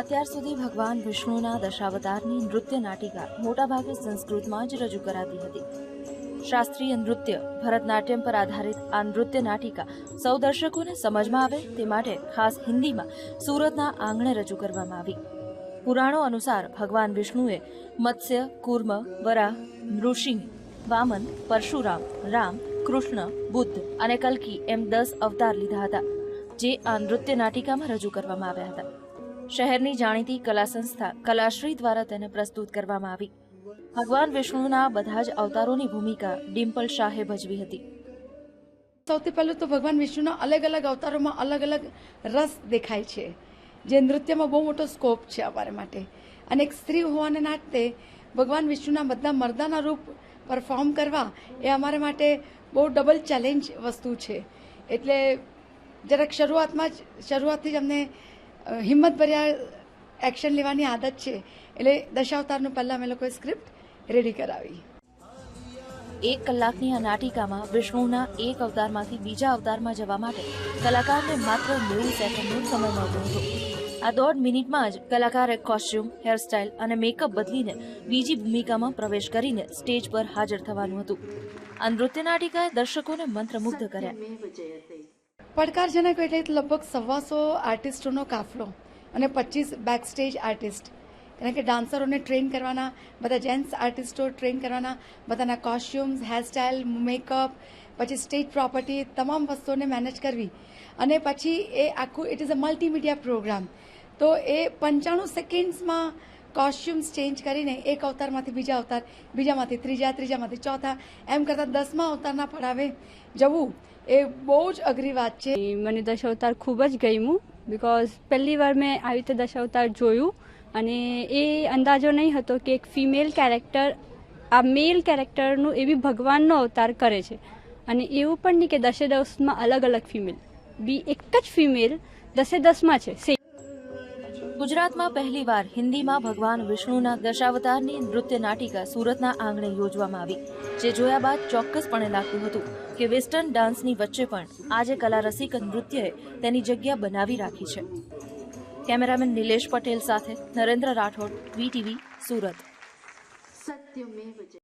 અત્યાર સુધી ભગવાન વિષ્ણુના દશાવતારની નૃત્ય નાટિકા મોટાભાગે સંસ્કૃતમાં જ રજૂ કરાતી હતી. શાસ્ત્રીય નૃત્ય, ભરતનાટ્યમ પર આધારિત આ નૃત્ય નાટિકા સૌ દર્શકોને સમજમાં આવે તે માટે ખાસ હિન્દીમાં સુરતના આંગણે રજૂ કરવામાં આવી. પુરાણો અનુસાર ભગવાન વિષ્ણુએ મત્સ્ય, કુર્મ વરાહ નૃસિંહ, વામન, પરશુરામ, રામ, કૃષ્ણ, બુદ્ધ અને કલ્કી એમ દસ અવતાર લીધા હતા, જે આ નૃત્ય નાટિકામાં રજૂ કરવામાં આવ્યા હતા. શહેરની જાણીતી કલા સંસ્થા કલાશ્રી દ્વારા તેને પ્રસ્તુત કરવામાં આવી. ભગવાન વિષ્ણુના બધા જ અવતારોની ભૂમિકા ડિમ્પલ શાહે ભજવી હતી. સૌથી પહેલું તો ભગવાન વિષ્ણુના અલગ અલગ અવતારોમાં અલગ અલગ રસ દેખાય છે. જે નૃત્યમાં બહુ મોટો સ્કોપ છે અમારા માટે. અને એક સ્ત્રી હોવાને નાતે ભગવાન વિષ્ણુના બધા મર્દાના રૂપ પરફોર્મ કરવા એ અમારા માટે બહુ ડબલ ચેલેન્જ વસ્તુ છે. એટલે જરાક શરૂઆતમાં જ, શરૂઆતથી જ અમને હિંમતભર્યા એક્શન લેવાની આદત છે. એટલે દશાવતારનું પહેલાં અમે લોકોએ સ્ક્રિપ્ટ રેડી કરાવી. એક કલાકની આ નાટિકામાં વિષ્ણુના એક અવતારમાંથી બીજા અવતારમાં જવા માટે કલાકારને માત્ર નેવું સેકન્ડનો સમય મળતો હતો. આ દોઢ મિનિટમાં જ કલાકારે કોસ્ચ્યુમ હેરસ્ટાઇલ અને મેકઅપ બદલીને બીજી ભૂમિકામાં પ્રવેશ કરીને સ્ટેજ પર હાજર થવાનું હતું. આ નૃત્ય નાટિકાએ દર્શકોને મંત્રમુગ્ધ કર્યા. પડકારજનક એટલે લગભગ સવાસો આર્ટિસ્ટોનો કાફલો અને પચીસ બેક સ્ટેજ આર્ટિસ્ટ કારણ કે ડાન્સરોને ટ્રેન કરવાના, બધા જેન્ટ્સ આર્ટિસ્ટો ટ્રેન કરવાના, બધાના કોસ્ચ્યુમ્સ હેરસ્ટાઇલ મેકઅપ પછી સ્ટેજ પ્રોપર્ટી તમામ વસ્તુઓને મેનેજ કરવી. અને પછી એ આખું it is a multimedia programme તો એ પંચાણું સેકન્ડ્સમાં કોસ્ચ્યુમ્સ ચેન્જ કરીને એક અવતારમાંથી બીજા અવતાર, બીજામાંથી ત્રીજા, ત્રીજામાંથી ચોથા, એમ કરતાં દસમા અવતારના પડાવે. જવું, એ બહુ જ અઘરી વાત છે. મને દશાવતાર ખૂબ જ ગમ્યું બિકોઝ પહેલી વાર મેં આવી રીતે દશાવતાર જોયું અને એ અંદાજો નહીં હતો કે એક ફિમેલ કેરેક્ટર આ મેલ કેરેક્ટરનું એવી ભગવાનનો અવતાર કરે છે. અને એવું પણ નહીં કે દસે દસમાં અલગ અલગ ફિમેલ બી એક જ ફિમેલ દસે દસમાં છે. સેમ ગુજરાતમાં પહેલીવાર હિન્દીમાં ભગવાન વિષ્ણુના દશાવતારની નૃત્ય નાટિકા સુરતના આંગણે યોજવામાં આવી, જે જોયા બાદ ચોક્કસપણે લાગતું હતું કે વેસ્ટર્ન ડાન્સની વચ્ચે પણ આજે કલા રસિક નૃત્યએ તેની જગ્યા બનાવી રાખી છે. કેમેરામેન નિલેશ પટેલ સાથે નરેન્દ્ર રાઠોડ, વીટીવી સુરત.